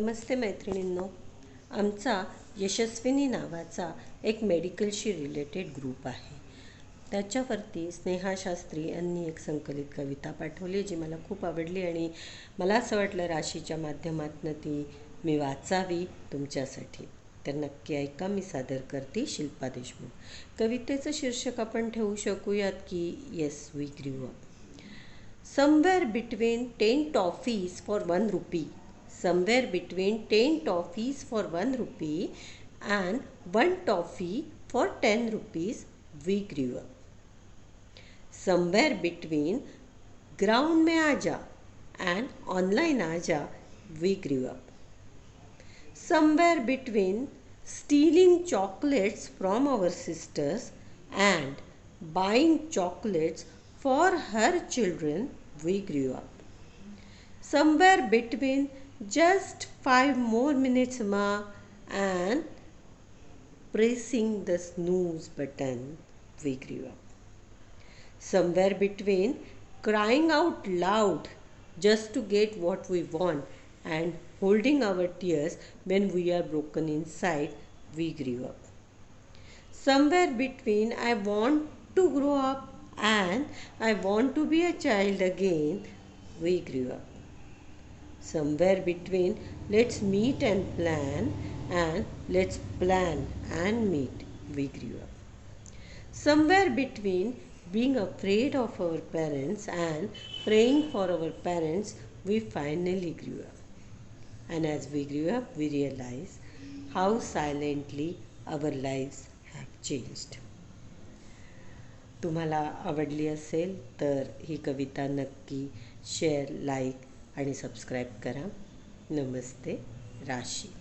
नमस्ते मैत्रिणींनो. आमचा यशस्विनी नावाचा एक मेडिकलशी रिलेटेड ग्रुप आहे. त्याच्यावरती स्नेहा शास्त्री यांनी एक संकलित कविता पाठवली जी मला खूप आवडली आणि मला असं वाटलं राशीच्या माध्यमातून ती मी वाचावी तुमच्यासाठी. तर नक्की ऐका मी सादर करते शिल्पा देशमुख. कवितेचं शीर्षक आपण ठेवू शकूयात की yes we agree somewhere between ten toffees for one rupee somewhere between 10 toffees for 1 rupee and 1 toffee for 10 rupees we grew up somewhere between ground mein aaja and online aaja we grew up somewhere between stealing chocolates from our sisters and buying chocolates for her children we grew up. Somewhere between just five more minutes ma and pressing the snooze button we grew up. Somewhere between crying out loud just to get what we want and holding our tears when we are broken inside we grew up. Somewhere between I want to grow up and I want to be a child again, we grew up Somewhere between let's meet and plan and let's plan and meet, we grew up. Somewhere between being afraid of our parents and praying for our parents, we finally grew up. And as we grew up, we realized how silently our lives have changed. तुम्हाला आवडली असेल तर ही कविता नक्की share like आणि करा। नमस्ते राशी।